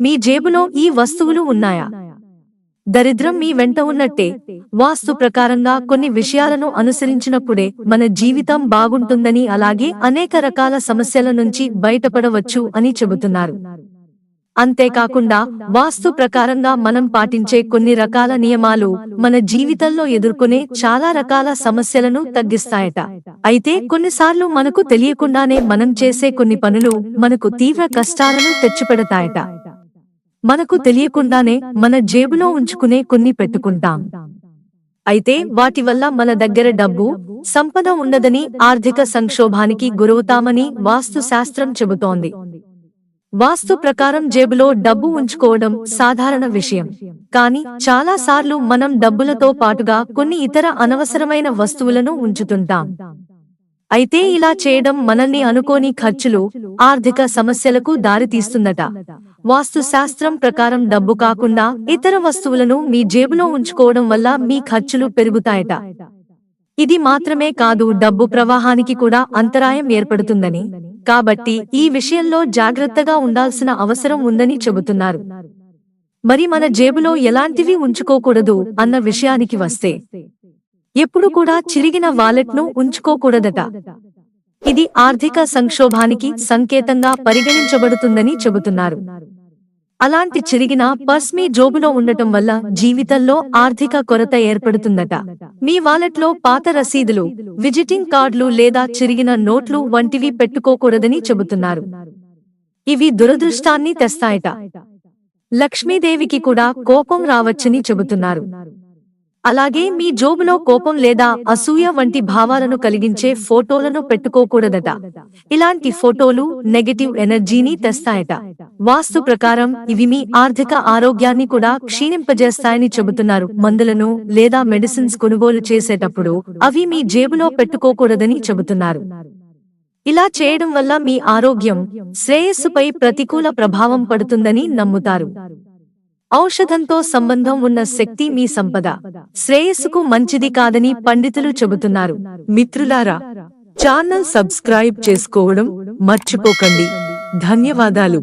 మీ జేబులో ఈ వస్తువులు ఉన్నాయా? దరిద్రం మీ వెంట ఉన్నట్టే వాస్తు ప్రకారంగా కొన్ని విషయాలను అనుసరించినప్పుడే మన జీవితం బాగుంటుందని అలాగే అనేక రకాల సమస్యల నుంచి బయటపడవచ్చు అని చెబుతున్నారు. అంతేకాకుండా వాస్తు ప్రకారంగా మనం పాటించే కొన్ని రకాల నియమాలు మన జీవితంలో ఎదుర్కొనే చాలా రకాల సమస్యలను తగ్గిస్తాయట. అయితే కొన్నిసార్లు మనకు తెలియకుండానే మనం చేసే కొన్ని పనులు మనకు తీవ్ర కష్టాలను తెచ్చిపెడతాయట. మనకు తెలియకుండానే మన జేబులో ఉంచుకునే కొన్ని పెట్టుకుంటాం. అయితే వాటి వల్ల మన దగ్గర డబ్బు సంపద ఉండదని ఆర్థిక సంక్షోభానికి గురవుతామని వాస్తు శాస్త్రం చెబుతోంది. వాస్తు ప్రకారం జేబులో డబ్బు ఉంచుకోవడం సాధారణ విషయం. కానీ చాలా సార్లు మనం డబ్బులతో పాటుగా కొన్ని ఇతర అనవసరమైన వస్తువులను ఉంచుతుంటాం. అయితే ఇలా చేయడం మనల్ని అనుకోని ఖర్చులు ఆర్థిక సమస్యలకు దారితీస్తుందట వాస్తు శాస్త్రం ప్రకారం డబ్బు కాకుండా ఇతర వస్తువులను మీ జేబులో ఉంచుకోవడం వల్ల మీ ఖర్చులు పెరుగుతాయట. ఇది మాత్రమే కాదు డబ్బు ప్రవాహానికి కూడా అంతరాయం ఏర్పడుతుందని. కాబట్టి ఈ విషయంలో జాగ్రత్తగా ఉండాల్సిన అవసరం ఉందని చెబుతున్నారు. మరి మన జేబులో ఎలాంటివి ఉంచుకోకూడదు అన్న విషయానికి వస్తే ఎప్పుడు కూడా చిరిగిన వాలెట్ను ఉంచుకోకూడదట. ఇది ఆర్థిక సంక్షోభానికి సంకేతంగా పరిగణించబడుతుందని చెబుతున్నారు. అలాంటి చిరిగిన పర్స్ మీ జోబులో ఉండటం వల్ల జీవితంలో ఆర్థిక కొరత ఏర్పడుతుందట. మీ వాలెట్లో పాత రసీదులు విజిటింగ్ కార్డులు లేదా చిరిగిన నోట్లు వంటివి పెట్టుకోకూడదని చెబుతున్నారు. ఇవి దురదృష్టాన్ని తెస్తాయట. లక్ష్మీదేవికి కూడా కోపం రావచ్చని చెబుతున్నారు. అలాగే మీ జోబులో కోపం లేదా అసూయ వంటి భావాలను కలిగించే ఫోటోలను పెట్టుకోకూడదట. ఇలాంటి ఫోటోలు నెగటివ్ ఎనర్జీని తెస్తాయట. వాస్తు ప్రకారం ఇవి మీ ఆర్థిక ఆరోగ్యాన్ని కూడా క్షీణింపజేస్తాయని చెబుతున్నారు. మందులను లేదా మెడిసిన్స్ కొనుగోలు చేసేటప్పుడు అవి మీ జేబులో పెట్టుకోకూడదని చెబుతున్నారు. ఇలా చేయడం వల్ల మీ ఆరోగ్యం శ్రేయస్సుపై ప్రతికూల ప్రభావం పడుతుందని నమ్ముతారు. ఔషధంతో సంబంధం ఉన్న శక్తి మీ సంపద. శ్రేయస్సుకు మంచిది కాదని పండితులు చెబుతున్నారు. మిత్రులారా ఛానల్ సబ్స్క్రైబ్ చేసుకోవడం మర్చిపోకండి. ధన్యవాదాలు.